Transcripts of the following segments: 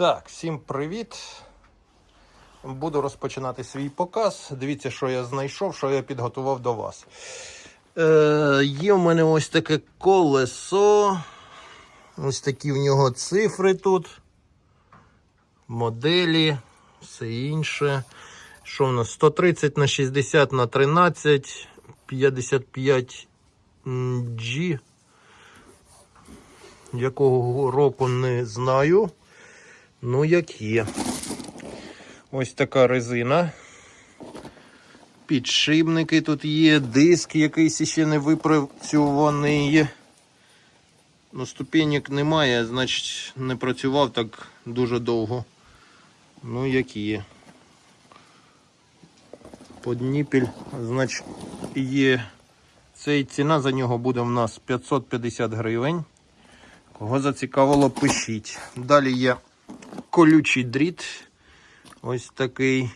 Так, всім привіт. Буду розпочинати свій показ. Дивіться, що я знайшов, що я підготував до вас. Е, є в мене ось таке колесо. Ось такі в нього цифри тут. Моделі, все інше. Що в нас? 130 на 60 на 13, 55 G. Якого року не знаю. Ну, як є. Ось така резина. Підшипники тут є, диск якийсь ще не випрацьований. Ну, ступенек немає, значить не працював так дуже довго. Ну, як є. Подніпіль, значить, є. Цей ціна за нього буде в нас 550 гривень. Кого зацікавило, пишіть. Далі є колючий дріт. Ось такий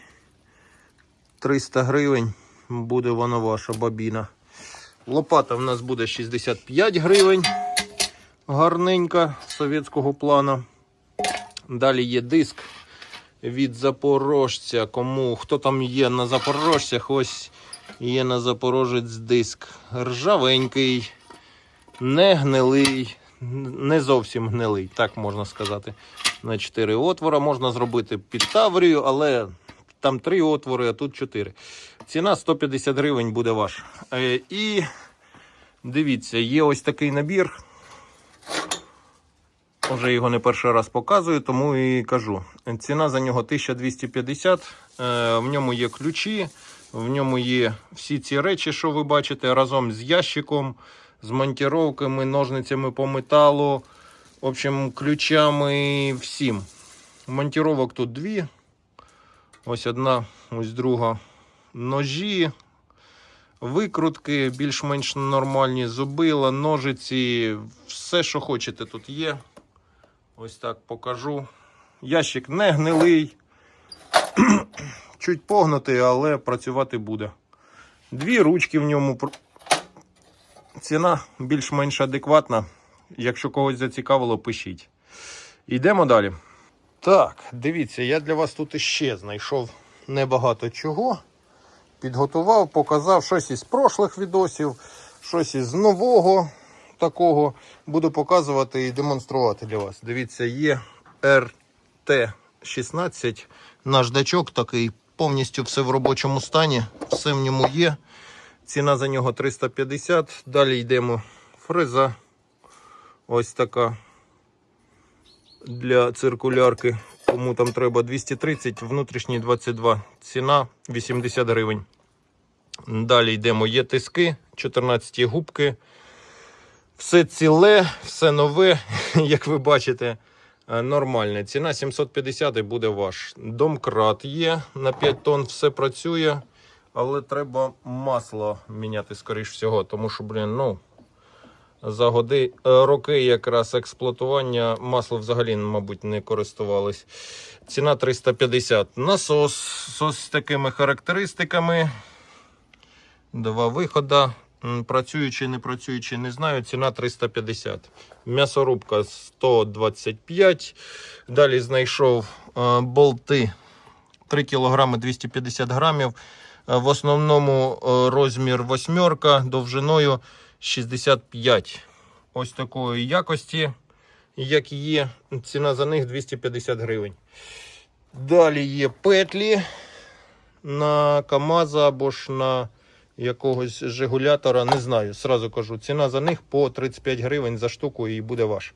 300 гривень. Буде вона ваша бабіна. Лопата в нас буде 65 гривень. Гарненька совєтського плану. Далі є диск від запорожця. Кому хто там є на запорожцях, ось є на запорожець диск. Ржавенький, не гнилий, не зовсім гнилий, так можна сказати. На 4 отвора можна зробити під таврію, але там 3 отвори, а тут 4. Ціна 150 гривень буде ваша. Е, І дивіться, є ось такий набір. Уже його не перший раз показую, тому і кажу. Ціна за нього 1250. Е, В ньому є ключі, в ньому є всі ці речі, що ви бачите, разом з ящиком, з монтіровками, ножницями по металу, в общем, ключами всім. Монтіровок тут дві. Ось одна, ось друга. Ножі, викрутки, більш-менш нормальні, зубила, ножиці, все, що хочете, тут є. Ось так покажу. Ящик не гнилий. Чуть погнутий, але працювати буде. Дві ручки в ньому. Ціна більш-менш адекватна. Якщо когось зацікавило, пишіть. Йдемо далі. Так, дивіться, я для вас тут іще знайшов небагато чого. Підготував, показав щось із прошлих відосів, щось із нового такого. Буду показувати і демонструвати для вас. Дивіться, є RT16. Наждачок такий, повністю все в робочому стані, все в ньому є. Ціна за нього 350. Далі йдемо фреза. Ось така для циркулярки. Кому там треба 230, внутрішній 22. Ціна 80 гривень. Далі йдемо. Є тиски, 14 губки. Все ціле, все нове, як ви бачите, е, нормальне. Ціна 750 і буде ваш. Домкрат є на 5 тонн, все працює, але треба масло міняти, скоріш всього, тому що, блін, ну, за годи, е, роки якраз експлуатування масло взагалі, мабуть, не користувались. Ціна 350. Насос з такими характеристиками. Два виходи. Працюючи, не працюючи, не знаю. Ціна 350. М'ясорубка 125. Далі знайшов е, болти 3 кг 250 грамів. Е, В основному розмір восьмерка довжиною 65. Ось такої якості, як є. Ціна за них 250 гривень. Далі є петлі на КАМАЗа або ж на якогось жигулятора. Не знаю, сразу кажу. Ціна за них по 35 гривень за штуку і буде ваш.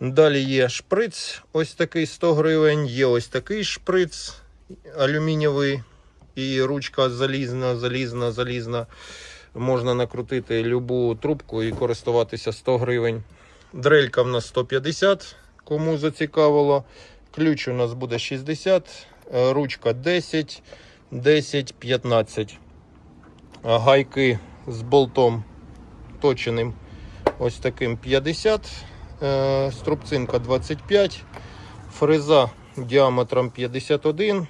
Далі є шприц, ось такий 100 гривень. Є ось такий шприц алюмінієвий. І ручка залізна, залізна, залізна. Можна накрутити любу трубку і користуватися 100 гривень. Дрелька в нас 150, кому зацікавило. Ключ у нас буде 60, е, ручка 10, 10, 15. Гайки з болтом точеним ось таким 50, е, струбцинка 25, фреза діаметром 51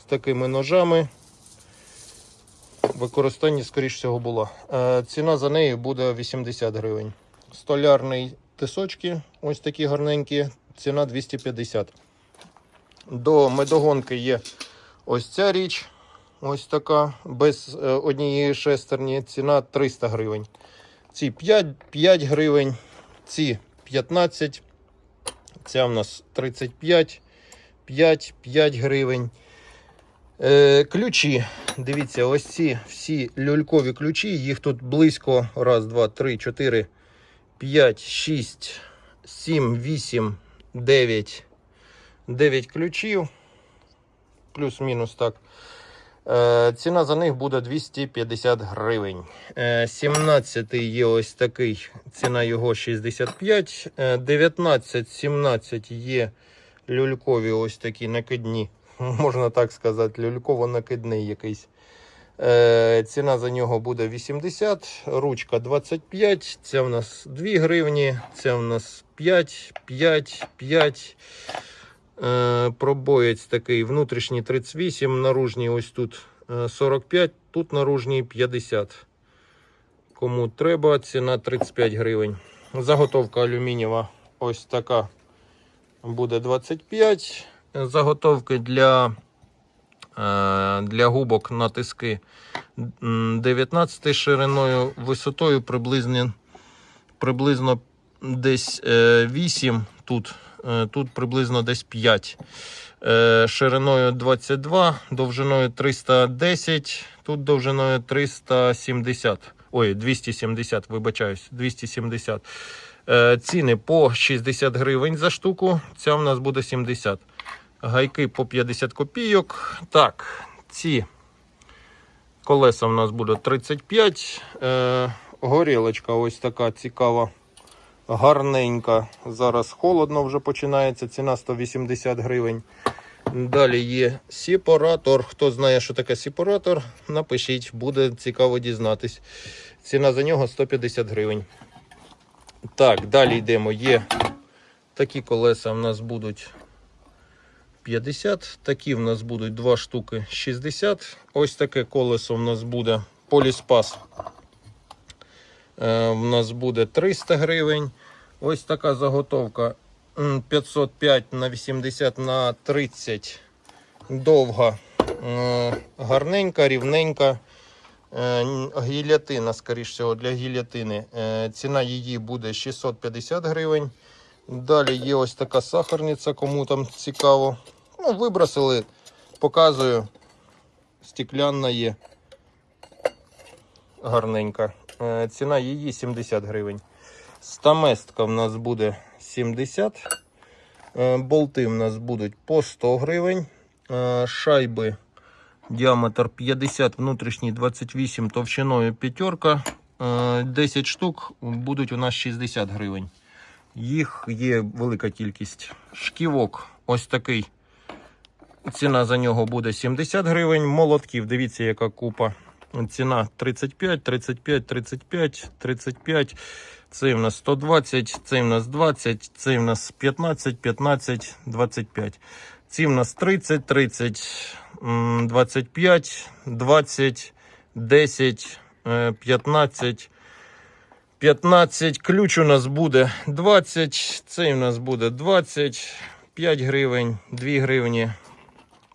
з такими ножами. Використання, скоріш всього, було. Е, Ціна за неї буде 80 гривень. Столярний тисочки, ось такі гарненькі, ціна 250. До медогонки є ось ця річ. Ось така, без е, однієї шестерні. Ціна 300 гривень. Ці 5, 5 гривень, ці 15. Ця в нас 35, 5, 5 гривень. Е, ключі. Дивіться, ось ці всі люлькові ключі. Їх тут близько. Раз, два, три, чотири, п'ять, шість, сім, вісім, дев'ять. Дев'ять ключів. Плюс-мінус так. Е, ціна за них буде 250 гривень. Е, 17 є ось такий. Ціна його 65. Е, 19, 17 є люлькові ось такі накидні. Можна так сказати, люльково-накидний якийсь. Е, ціна за нього буде 80, ручка 25, це в нас 2 гривні, це в нас 5, 5, 5. Е, пробоєць такий внутрішній 38, наружній ось тут е, 45, тут наружній 50. Кому треба, ціна 35 гривень. Заготовка алюмінієва ось така буде 25. Заготовки для, е, для губок на тиски м, 19 шириною, висотою приблизно, приблизно десь е, 8 тут. Е, Тут приблизно десь 5. Е, Шириною 22, довжиною 310, тут довжиною 370. Ой, 270, вибачаюсь, 270. Е, Ціни по 60 гривень за штуку. Ця в нас буде 70. Гайки по 50 копійок. Так, ці колеса в нас буде 35. Е, горілочка ось така цікава гарненька. Зараз холодно вже починається. Ціна 180 гривень. Далі є сепаратор. Хто знає, що таке сепаратор, напишіть, буде цікаво дізнатись. Ціна за нього 150 гривень. Так, далі йдемо. Є такі колеса в нас будуть 50, такі в нас будуть 2 штуки 60. Ось таке колесо в нас буде поліспас. Е, в нас буде 300 гривень. Ось така заготовка 505 на 80 на 30. Довга, е, гарненька, рівненька. Е, Гільятина, скоріш всього, для гільятини. Е, Ціна її буде 650 гривень. Далі є ось така сахарниця, кому там цікаво. Ну, вибросили, показую. Стеклянна є. Гарненька. Е, Ціна її 70 гривень. Стаместка в нас буде 70. Е, Болти в нас будуть по 100 гривень. Е, Шайби діаметр 50, внутрішній 28, товщиною п'ятерка. Е, 10 штук будуть у нас 60 гривень. Їх є велика кількість. Шківок ось такий. Ціна за нього буде 70 гривень. Молотків, дивіться, яка купа. Ціна 35, 35, 35, 35. Цей в нас 120, цей в нас 20, цей в нас 15, 15, 25. Ці в нас 30, 30, 25, 20, 10, е, 15, 15. Ключ у нас буде 20, цей у нас буде 20, 5 гривень, 2 гривні.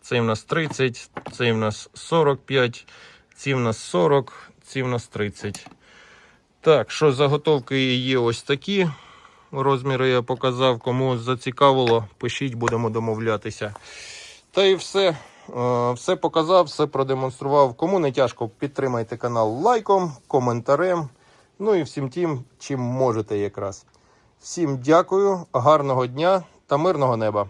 Цей в нас 30, цей в нас 45, ці в нас 40, ці в нас 30. Так, що заготовки є ось такі. Розміри я показав. Кому зацікавило, пишіть, будемо домовлятися. Та і все. Е, Все показав, все продемонстрував. Кому не тяжко, підтримайте канал лайком, коментарем. Ну і всім тим, чим можете якраз. Всім дякую, гарного дня та мирного неба.